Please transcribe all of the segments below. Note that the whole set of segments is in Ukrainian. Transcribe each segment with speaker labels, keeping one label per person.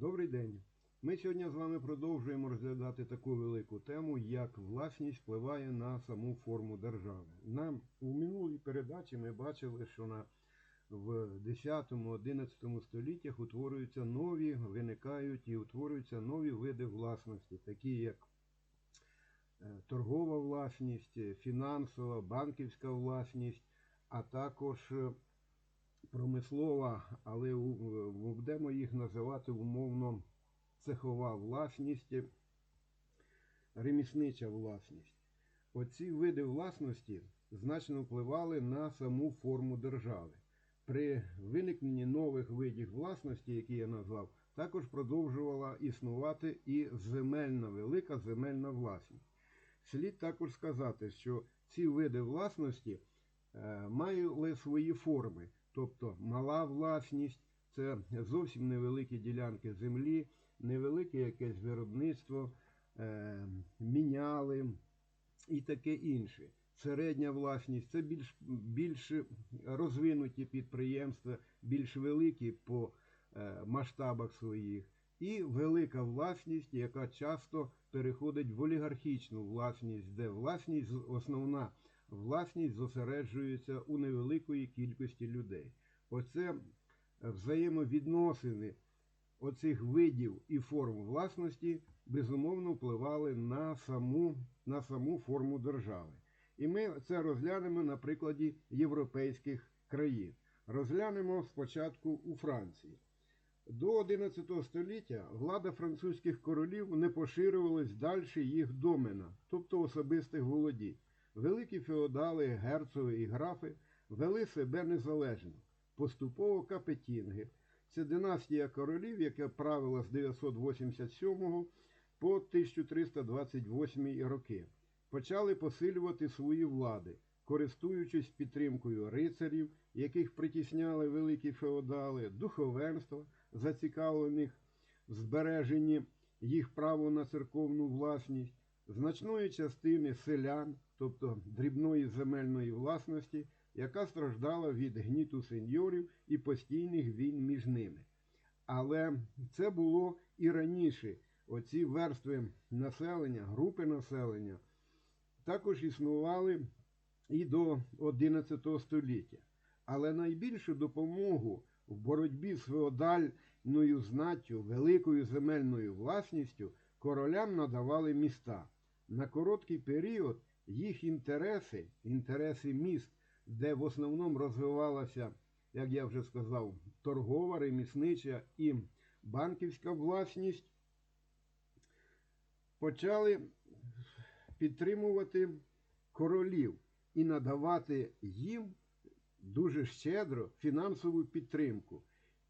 Speaker 1: Добрий день. Ми сьогодні з вами продовжуємо розглядати таку велику тему, як власність впливає на саму форму держави. Нам у минулій передачі ми бачили, що на в 10-11 століттях утворюються нові, виникають і утворюються нові види власності, такі як е, торгова власність, фінансова, банківська власність, а також е, промислова, але будемо їх називати умовно цехова власність, реміснича власність. Оці види власності значно впливали на саму форму держави. При виникненні нових видів власності, які я назвав, також продовжувала існувати і земельна, велика земельна власність. Слід також сказати, що ці види власності е, мали свої форми, тобто мала власність, це зовсім невеликі ділянки землі, невелике якесь виробництво, е, міняли і таке інше. Середня власність це більш, більш розвинуті підприємства, більш великі по е, масштабах своїх. І велика власність, яка часто переходить в олігархічну власність, де власність, основна власність зосереджується у невеликої кількості людей. Оце взаємовідносини оцих видів і форм власності безумовно впливали на саму, на саму форму держави. І ми це розглянемо на прикладі європейських країн. Розглянемо спочатку у Франції. До 11 століття влада французьких королів не поширювалась далі їх домена, тобто особистих володінь. Великі феодали, герцоги і графи вели себе незалежно, поступово капетінги. Це династія королів, яка правила з 987 по 1328 роки. Почали посилювати свої влади, користуючись підтримкою рицарів, яких притісняли великі феодали, духовенства, зацікавлених в збереженні їх права на церковну власність, значної частини селян, тобто дрібної земельної власності, яка страждала від гніту сеньорів і постійних війн між ними. Але це було і раніше. Оці верстви населення, групи населення також існували і до 11 століття. Але найбільшу допомогу в боротьбі з феодальною знаттю, великою земельною власністю королям надавали міста. На короткий період їх інтереси, інтереси міст, де в основному розвивалася, як я вже сказав, торгова, реміснича і банківська власність, почали підтримувати королів і надавати їм дуже щедро фінансову підтримку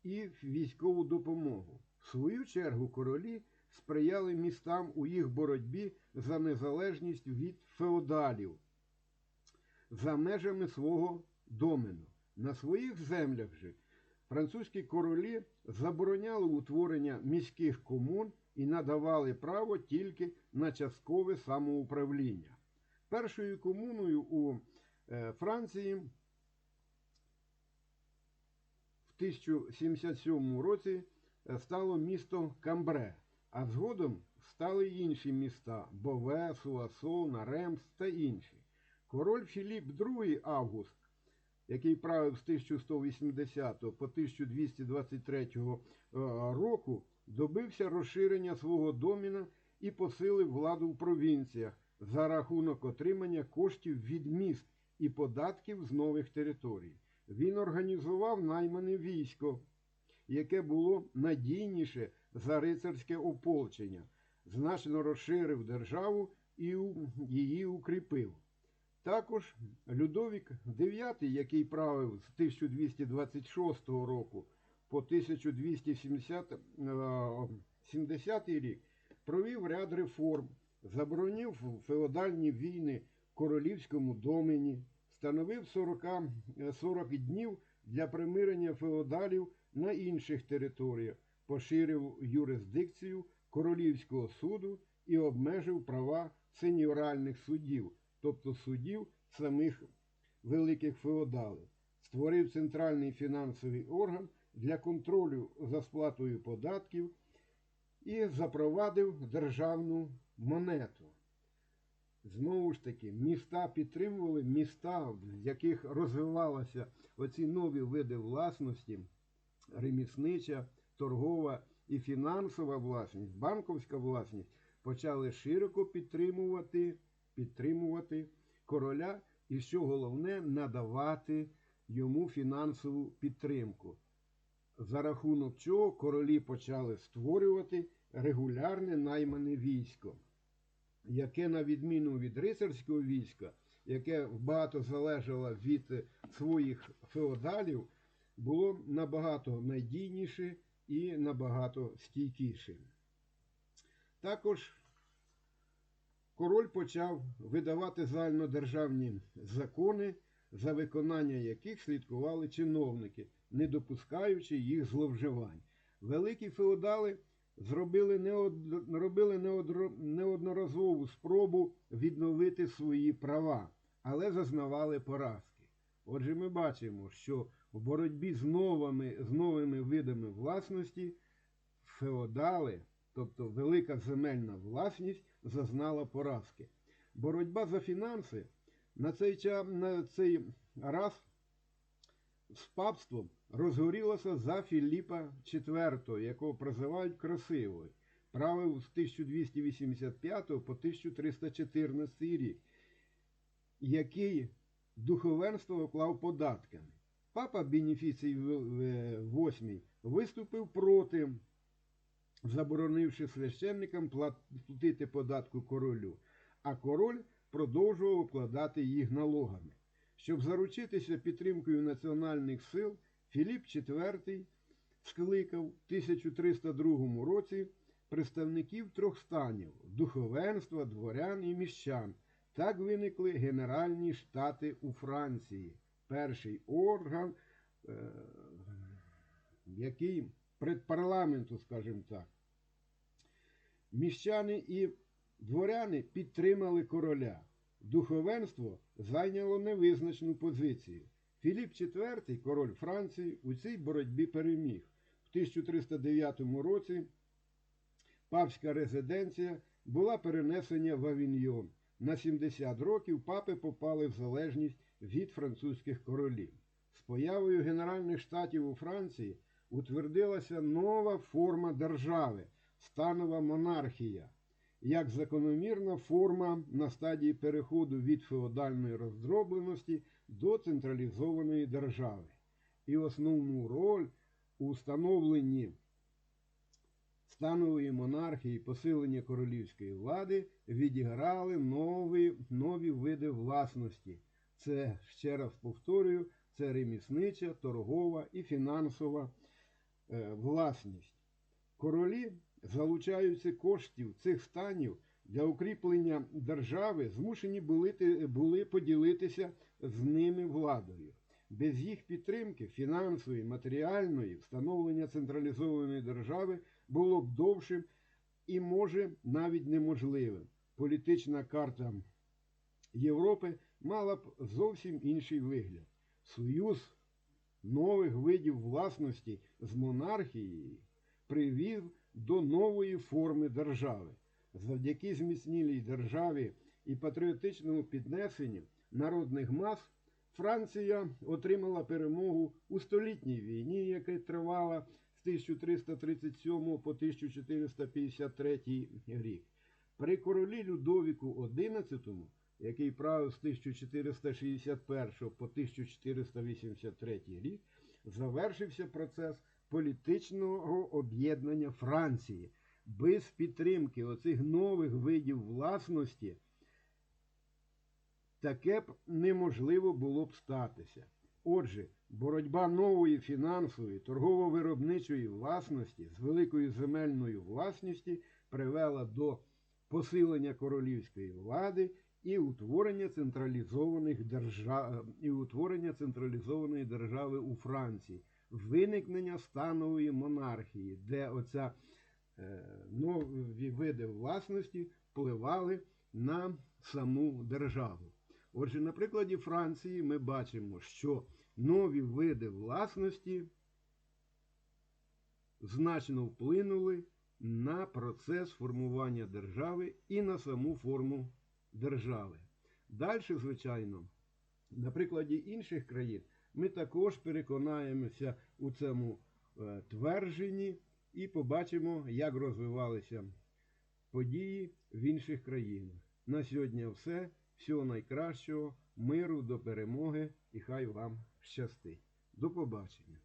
Speaker 1: і військову допомогу. В свою чергу королі сприяли містам у їх боротьбі за незалежність від феодалів за межами свого домену. На своїх землях же французькі королі забороняли утворення міських комун і надавали право тільки на часткове самоуправління. Першою комуною у е, Франції в 1077 році е, стало місто Камбре, а згодом стали інші міста Бове, Суасон, Ремс та інші. Король Філіп II Август, який правив з 1180 по 1223 е, року, добився розширення свого доміна і посилив владу в провінціях за рахунок отримання коштів від міст і податків з нових територій. Він організував наймане військо, яке було надійніше за рицарське ополчення, значно розширив державу і її укріпив. Також Людовік IX, який правив з 1226 року по 1270 е, 70 рік, провів ряд реформ, заборонив феодальні війни королівському домені, встановив 40, е, 40 днів для примирення феодалів на інших територіях, поширив юрисдикцію королівського суду і обмежив права сеньоральних судів, тобто судів самих великих феодалів, створив центральний фінансовий орган для контролю за сплатою податків і запровадив державну монету. Знову ж таки, міста підтримували міста, в яких розвивалися оці нові види власності, реміснича, торгова і фінансова власність, банковська власність, почали широко підтримувати, підтримувати короля і, що головне, надавати йому фінансову підтримку. За рахунок чого королі почали створювати регулярне наймане військо яке, на відміну від рицарського війська, яке багато залежало від своїх феодалів, було набагато надійніше і набагато стійкіше. Також король почав видавати загальнодержавні закони, за виконання яких слідкували чиновники, не допускаючи їх зловживань. Великі феодали зробили робили неодноразову спробу відновити свої права, але зазнавали поразки. Отже, ми бачимо, що в боротьбі з новими, з новими видами власності феодали, тобто велика земельна власність, зазнала поразки. Боротьба за фінанси на цей, на цей раз з папством розгорілася за Філіпа IV, якого прозивають красивою. Правив з 1285 по 1314 рік, який духовенство оклав податками. Папа Бенефіцій VIII виступив проти, заборонивши священникам платити податку королю, а король продовжував обкладати їх налогами. Щоб заручитися підтримкою національних сил, Філіп IV скликав в 1302 році представників трьох станів духовенства, дворян і міщан. Так виникли Генеральні штати у Франції, перший орган, е який предпарламенту, скажімо так. Міщани і дворяни підтримали короля. Духовенство зайняло невизначну позицію. Філіп IV, король Франції, у цій боротьбі переміг. В 1309 році папська резиденція була перенесена в Авіньйон. На 70 років папи попали в залежність від французьких королів. З появою Генеральних штатів у Франції утвердилася нова форма держави станова монархія як закономірна форма на стадії переходу від феодальної роздробленості до централізованої держави. І основну роль у встановленні станової монархії і посилення королівської влади відіграли нові, нові види власності. Це, ще раз повторюю, це реміснича, торгова і фінансова е, власність. Королі залучаються коштів цих станів для укріплення держави, змушені були поділитися з ними владою. Без їх підтримки фінансової, матеріальної, встановлення централізованої держави було б довшим і, може, навіть неможливим. Політична карта Європи мала б зовсім інший вигляд. Союз нових видів власності з монархією привів до нової форми держави. Завдяки зміцнілій державі і патріотичному піднесенню народних мас Франція отримала перемогу у столітній війні, яка тривала з 1337 по 1453 рік. При королі Людовіку XI, який правив з 1461 по 1483 рік, завершився процес політичного об'єднання Франції. Без підтримки оцих нових видів власності таке б неможливо було б статися. Отже, боротьба нової фінансової, торгово-виробничої власності з великою земельною власністю привела до посилення королівської влади і утворення централізованих держав і утворення централізованої держави у Франції виникнення станової монархії, де оця е, нові види власності впливали на саму державу. Отже, на прикладі Франції ми бачимо, що нові види власності значно вплинули на процес формування держави і на саму форму держави. Далі, звичайно, на прикладі інших країн ми також переконаємося у цьому е, твердженні і побачимо, як розвивалися події в інших країнах. На сьогодні все. Всього найкращого, миру, до перемоги і хай вам щастить. До побачення.